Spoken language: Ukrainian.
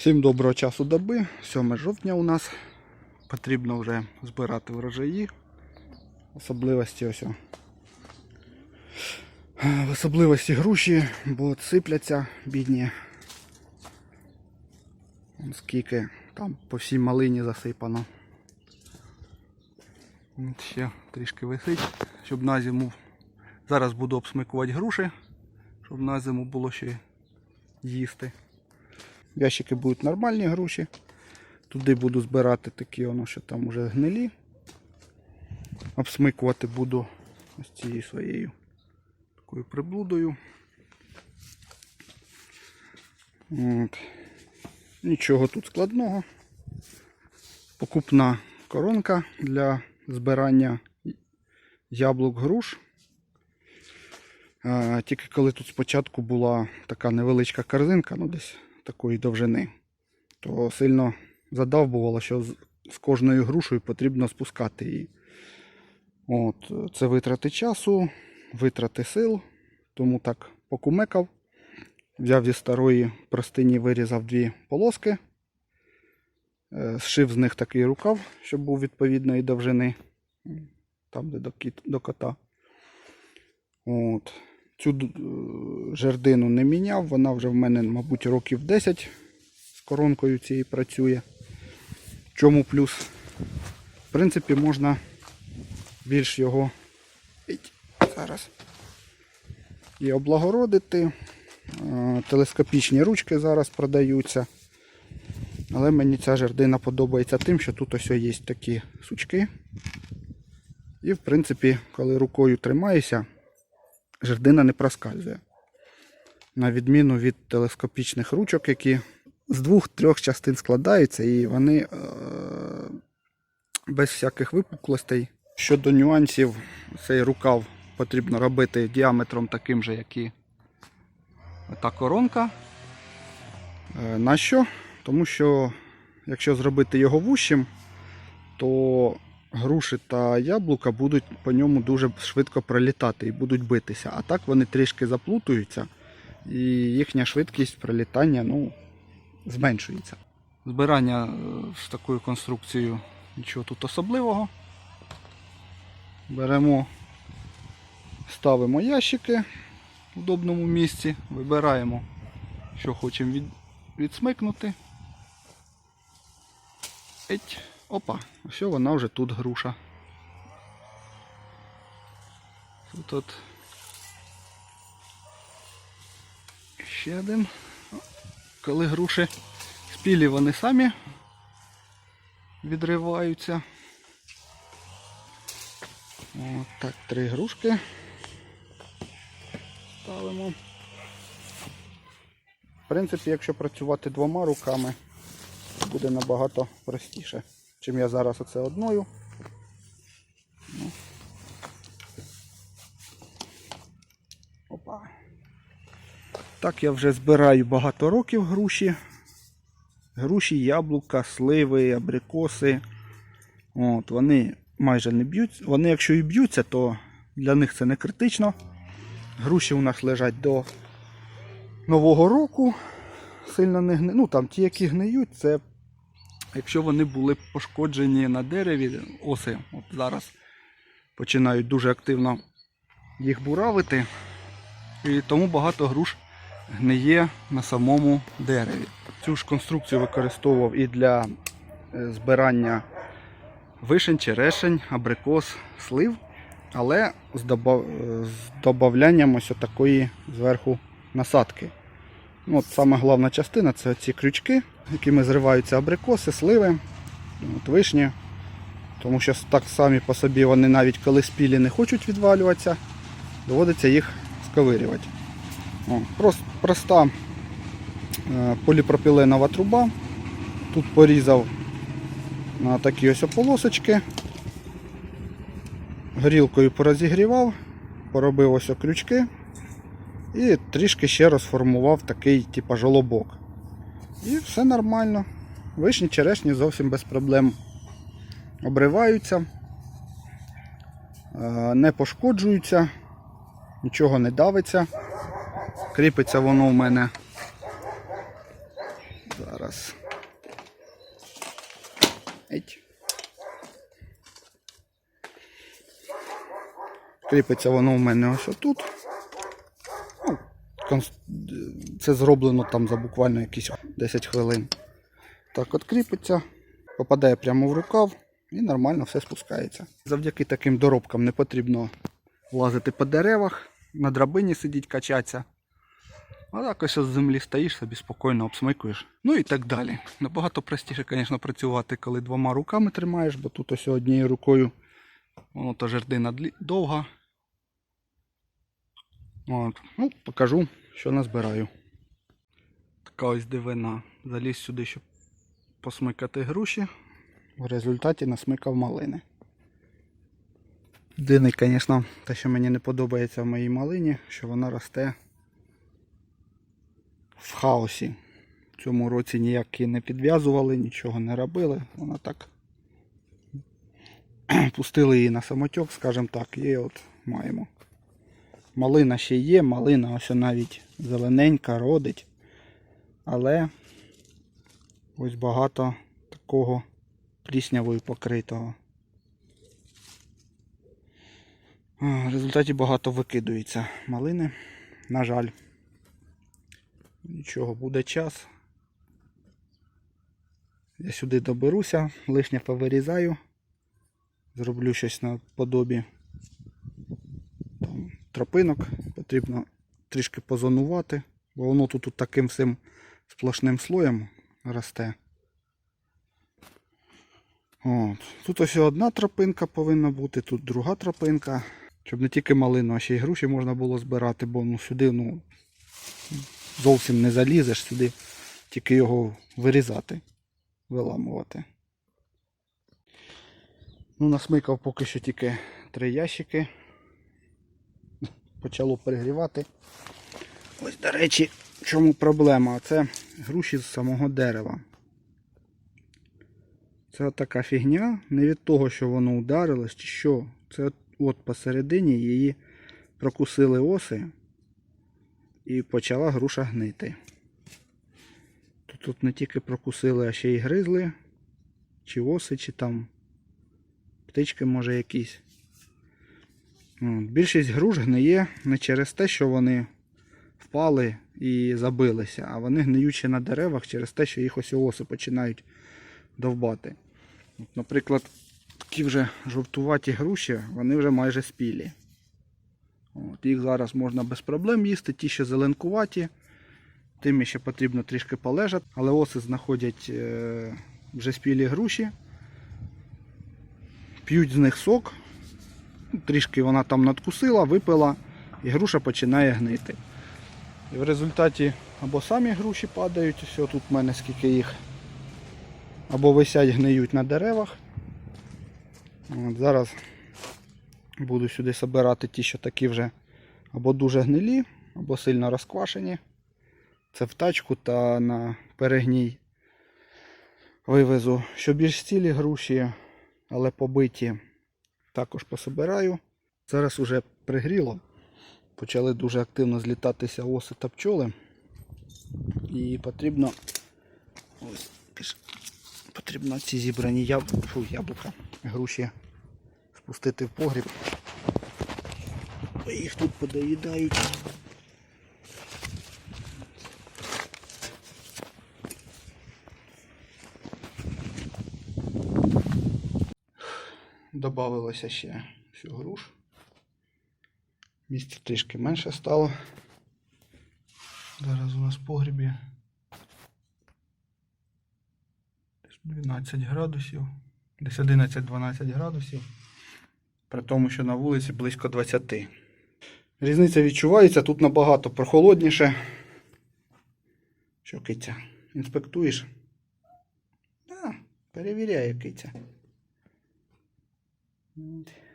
Всім доброго часу доби. 7 жовтня у нас. Потрібно вже збирати врожаї. Особливості ось. В особливості груші, бо сипляться бідні. Вон скільки там по всій малині засипано. От ще трішки висить, щоб на зиму. Зараз буду обсмикувати груші, щоб на зиму було ще їсти. Ящики будуть нормальні груші. Туди буду збирати такі, воно, що там уже гнилі. Обсмикувати буду ось цією своєю такою приблудою. От. Нічого тут складного. Покупна коронка для збирання яблук груш. Тільки коли тут спочатку була така невеличка корзинка, ну десь такої довжини, то сильно задавбувало, що з, кожною грушею потрібно спускати її. От, це витрати часу, витрати сил, тому так покумекав. Взяв зі старої простині, вирізав дві полоски, е, зшив з них такий рукав, щоб був відповідної довжини, там де до кота. От. Цю е, жердину не міняв, вона вже в мене, мабуть, років 10 з коронкою цією працює. Чому плюс? В принципі, можна більш його зараз і облагородити. Е, Телескопічні ручки зараз продаються. Але мені ця жердина подобається тим, що тут ось є такі сучки. І, в принципі, коли рукою тримаєшся, жердина не проскальзує. На відміну від телескопічних ручок, які з двох-трьох частин складаються, і вони е- без всяких випуклостей. Щодо нюансів, цей рукав потрібно робити діаметром таким же, як і та коронка. Е, На що? Тому що якщо зробити його вущим, то груші та яблука будуть по ньому дуже швидко пролітати і будуть битися. А так вони трішки заплутуються і їхня швидкість пролітання ну, зменшується. Збирання е, з такою конструкцією нічого тут особливого. Беремо, ставимо ящики в удобному місці, вибираємо, що хочемо від, відсмикнути. Еть. Опа, ось вона вже тут груша. Тут от ще один. Коли груші спілі, вони самі відриваються. От так, три грушки ставимо. В принципі, якщо працювати двома руками, буде набагато простіше, чим я зараз оце одною. Ну. Опа. Так я вже збираю багато років груші. Груші, яблука, сливи, абрикоси. От, вони майже не б'ються. Вони, якщо і б'ються, то для них це не критично. Груші у нас лежать до Нового року. Сильно не гни... Ну там ті, які гниють, це якщо вони були пошкоджені на дереві, оси, от зараз починають дуже активно їх буравити. І тому багато груш гниє на самому дереві. Цю ж конструкцію використовував і для е, збирання вишень, черешень, абрикос, слив, але з, добавлянням ось такої зверху насадки. Ну, от Саме головна частина це ці крючки, якими зриваються абрикоси, сливи, от вишні. Тому що так самі по собі вони навіть коли спілі не хочуть відвалюватися, доводиться їх сковирювати. О, прос- проста е, поліпропіленова труба. Тут порізав на такі ось полосочки. Горілкою порозігрівав, поробив ось крючки і трішки ще розформував такий типу жолобок. І все нормально. Вишні, черешні зовсім без проблем обриваються, е, не пошкоджуються, нічого не давиться. Кріпиться воно в мене. Зараз. Еть. Кріпиться воно у мене ось отут. Це зроблено там за буквально якісь 10 хвилин. Так от кріпиться, попадає прямо в рукав і нормально все спускається. Завдяки таким доробкам не потрібно лазити по деревах, на драбині сидіть, качатися. А так ось з землі стоїш собі спокійно обсмикуєш. Ну і так далі. Набагато простіше, звісно, працювати, коли двома руками тримаєш, бо тут ось однією рукою воно то жердина довга. От. Ну, покажу, що назбираю. Така ось дивина. Заліз сюди, щоб посмикати груші. В результаті насмикав малини. Єдине, звісно, те, що мені не подобається в моїй малині, що вона росте в хаосі. В цьому році ніяк її не підв'язували, нічого не робили. Вона так пустили її на самотьок, скажімо так, і от маємо. Малина ще є, малина ось навіть зелененька, родить. Але ось багато такого пліснявою покритого. В результаті багато викидується малини. На жаль. Нічого, буде час. Я сюди доберуся, лишнє повирізаю. Зроблю щось наподобі там, тропинок. Потрібно трішки позонувати, бо воно тут, таким всім сплошним слоєм росте. От. Тут ось одна тропинка повинна бути, тут друга тропинка. Щоб не тільки малину, а ще й груші можна було збирати, бо ну, сюди ну, зовсім не залізеш, сюди тільки його вирізати, виламувати. Ну, насмикав поки що тільки три ящики. Почало перегрівати. Ось, до речі, в чому проблема? Це груші з самого дерева. Це така фігня, не від того, що воно ударилось чи що. Це от, посередині її прокусили оси і почала груша гнити. Тут, тут не тільки прокусили, а ще й гризли, чи оси, чи там птички, може, якісь. Більшість груш гниє не через те, що вони впали і забилися, а вони гниють ще на деревах через те, що їх ось оси починають довбати. Наприклад, такі вже жовтуваті груші, вони вже майже спілі. От, їх зараз можна без проблем їсти, ті, що зеленкуваті, тим ще потрібно трішки полежати, але оси знаходять е, вже спілі груші, п'ють з них сок, трішки вона там надкусила, випила і груша починає гнити. І в результаті або самі груші падають, ось тут в мене скільки їх, або висять гниють на деревах. От, зараз буду сюди збирати ті, що такі вже або дуже гнилі, або сильно розквашені. Це в тачку та на перегній вивезу. Що більш цілі груші, але побиті, також пособираю. Зараз уже пригріло. Почали дуже активно злітатися оси та пчоли. І потрібно ось потрібно ці зібрані яб... Фу, яблука, груші спустити в погріб. Їх тут подоїдають. Добавилося ще всю груш. Місця трішки менше стало. Зараз у нас в погрібі 12 градусів, десь 11-12 градусів. При тому, що на вулиці близько 20. Різниця відчувається, тут набагато прохолодніше. Що, киця, інспектуєш? Так, перевіряє киця. От.